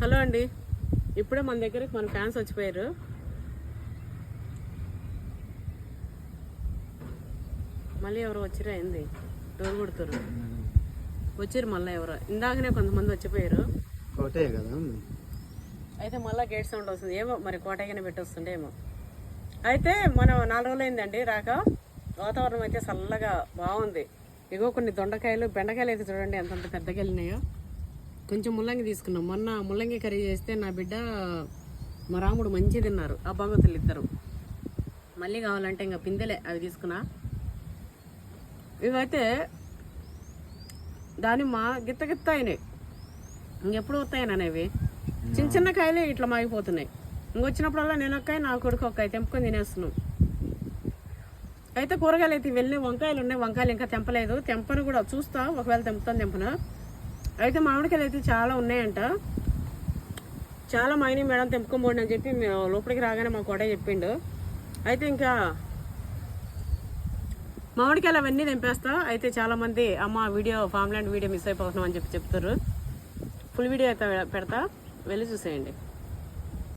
Hello అండి. ఇప్పుడే మన దగ్గరికి మన ఫ్యాన్స్ వచ్చిపోయారు. మళ్ళీ ఎవరు వచ్చిరా ఏంది? డోర్ కొడుతారు వచ్చారు మళ్ళీ ఎవరో. ఇందాకనే కొంతమంది వచ్చిపోయారు. కదా అయితే మళ్ళీ గేట్ సౌండ్ వస్తుంది. ఏమో మరి కోటగానే పెట్టొస్తుండే ఏమో. అయితే మనం నాలుగు రోజులు అయిందండి రాక. వాతావరణం అయితే చల్లగా బాగుంది. ఇగో కొన్ని దొండకాయలు బెండకాయలు అయితే చూడండి ఎంతంత పెద్దగా వెళ్ళినాయో. కొంచెం ముల్లంగి తీసుకున్నాం. మొన్న ముల్లంగి కర్రీ చేస్తే నా బిడ్డ మా రాముడు మంచి తిన్నారు. ఆ భగవతులు ఇద్దరు. మళ్ళీ కావాలంటే ఇంకా పిందెలే అవి తీసుకున్నా. ఇవైతే దానిమ్మ గిత్త గిత్త అయినాయి. ఇంకెప్పుడు వస్తాయని అనేవి చిన్న చిన్న కాయలే ఇట్లా మాగిపోతున్నాయి. ఇంకొచ్చినప్పుడల్లా నేను ఒక్కాయ నా కొడుకు ఒక్కాయ తెంపుకొని తినేస్తున్నాం. అయితే కూరగాయలు అయితే వెళ్ళి వంకాయలు ఉన్నాయి. వంకాయలు ఇంకా తెంపలేదు. తెంపను కూడా చూస్తా. ఒకవేళ తెంపుతాను తెంపను? అయితే మామిడికాయలు అయితే చాలా ఉన్నాయంట. చాలా మైనీ మేడం తెంపుకోబోండి అని చెప్పి మేము లోపలికి రాగానే మా కోట చెప్పిండు. అయితే ఇంకా మామిడికాయలు అవన్నీ తెంపేస్తా. అయితే చాలా మంది అమ్మ వీడియో ఫామ్లాండ్ వీడియో మిస్ అయిపోతున్నాం అని చెప్పి చెప్తారు ఫుల్ వీడియో అయితే పెడతా. వెళ్ళి చూసేయండి.